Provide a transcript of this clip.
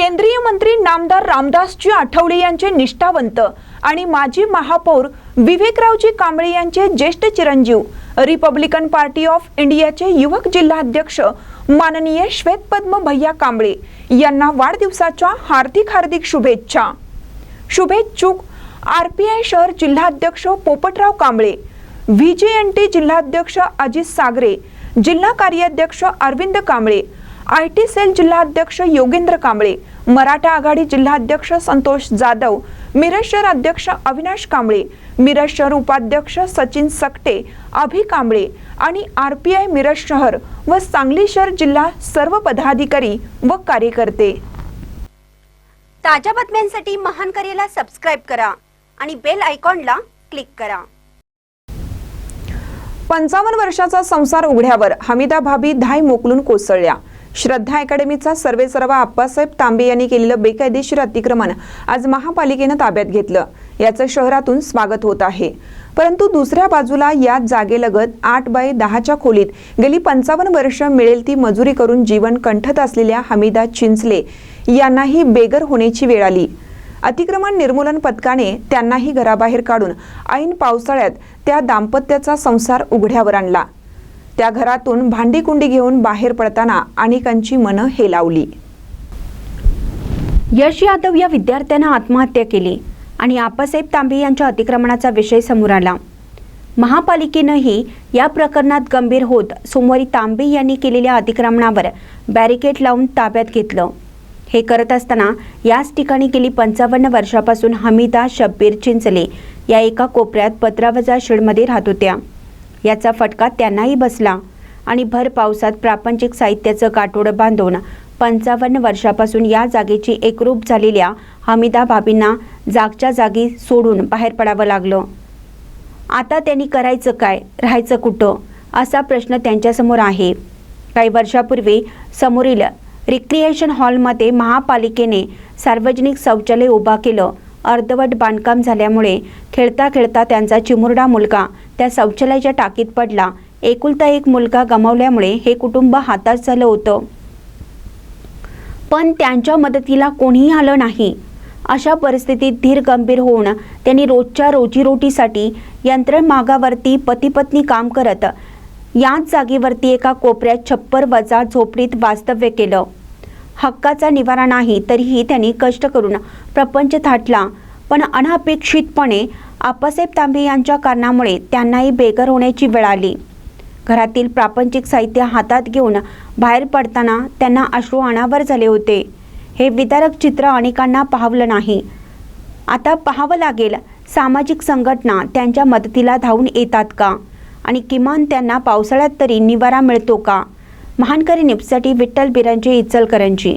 केंद्रीय मंत्री नामदार रामदासजी आठवले यांचे निष्ठावंत आणि माजी महापौर विवेकरावजी कांबळे यांचे ज्येष्ठ चिरंजीव रिपब्लिकन पार्टी ऑफ इंडियाचे युवक जिल्हाध्यक्ष माननीय श्वेतपद्म भैया कांबळे यांना वाढदिवसाच्या हार्दिक हार्दिक शुभेच्छा. शुभेच्छुक आर पी आय शहर जिल्हाध्यक्ष Popatrao Kamble V J N T जिल्हाध्यक्ष अजित सागरे जिल्हा कार्याध्यक्ष Arvind Kamble I T cell जिल्हाध्यक्ष योगेंद्र कांबळे मराठा आघाडी जिल्हाध्यक्ष संतोष जाधव मिरज शहर अध्यक्ष अविनाश कांबळे मिरज शहर उपाध्यक्ष सचिन सकटे अभि कांबळे आणि आर पी आय मिरज शहर व सांगली शहर जिल्हा सर्व पदाधिकारी व कार्यकर्ते. ताज्या बातम्यांसाठी महान करेला सबस्क्राईब करा आणि बेल आयकॉनला क्लिक करा. पंचावन्न वर्षाचा संसार उघड्यावर हमीदा भाभी धाय मोकलून कोसळल्या. श्रद्धा अकॅडमीचा सर्वेसर्वा आप्पासाहेब तांबे यांनी केलेलं बेकायदेशीर अतिक्रमण आज महापालिकेनं ताब्यात घेतलं. याचं शहरातून स्वागत होत आहे. परंतु दुसऱ्या बाजूला या जागेलगत आठ बाय दहाच्या खोलीत गेली पंचावन्न वर्ष मिळेल ती मजुरी करून जीवन कंठत असलेल्या हमीदा चिंचले यांनाही बेगर होण्याची वेळ आली. अतिक्रमण निर्मूलन पथकाने त्यांनाही घराबाहेर काढून ऐन पावसाळ्यात त्या दाम्पत्याचा संसार उघड्यावर आणला. त्या घरातून भांडीकुंडी घेऊन बाहेर पडताना अनेकांची मनं हेलावली. यश यादव या विद्यार्थ्यानं आत्महत्या केली आणि आपासाहेब तांबे यांच्या अतिक्रमणाचा विषय समोर आला. महापालिकेनंही या प्रकरणात गंभीर होत सोमवारी तांबे यांनी केलेल्या अतिक्रमणावर बॅरिकेड लावून ताब्यात घेतलं. हे करत असताना याच ठिकाणी गेली पंचावन्न वर्षापासून हमीदा शब्बीर चिंचले या एका कोपऱ्यात पत्रावजा शेडमध्ये राहत होत्या. याचा फटका त्यांनाही बसला. आणि भर पावसात प्रापंचिक साहित्याचं गाठोडं बांधून पंचावन्न वर्षापासून या जागेची एकरूप झालेल्या हमिदा भाभींना जागच्या जागी सोडून बाहेर पडावं लागलं. आता त्यांनी करायचं काय? राहायचं कुठं? असा प्रश्न त्यांच्यासमोर आहे. काही वर्षापूर्वी समोरील रिक्रिएशन हॉलमध्ये महापालिकेने सार्वजनिक शौचालय उभा केलं. अर्धवट बांधकाम झाल्यामुळे खेळता खेळता त्यांचा चिमुरडा मुलगा त्या शौचालयाच्या टाकीत पडला. एकुलता एक मुलगा गमावल्यामुळे हे कुटुंब हातात झालं होतं. पण त्यांच्या मदतीला कोणीही आलं नाही. अशा परिस्थितीत धीर गंभीर होऊन त्यांनी रोजच्या रोजीरोटीसाठी यंत्रमागावरती पतीपत्नी काम करत याच जागेवरती एका कोपऱ्यात छप्पर वजा झोपडीत वास्तव्य केलं. हक्काचा निवारा नाही तरीही त्यांनी कष्ट करून प्रपंच थाटला. पण अनपेक्षितपणे आप्पासाहेब तांबे यांच्या कारणामुळे त्यांनाही बेघर होण्याची वेळ आली. घरातील प्रापंचिक साहित्य हातात घेऊन बाहेर पडताना त्यांना अश्रू अनावर झाले होते. हे विदारक चित्र अनेकांना पाहवलं नाही. आता पाहावं लागेल सामाजिक संघटना त्यांच्या मदतीला धावून येतात का? आणि किमान त्यांना पावसाळ्यात तरी निवारा मिळतो का? महानकरी निपसाठी विठ्ठल बिरांची इचलकरंजी.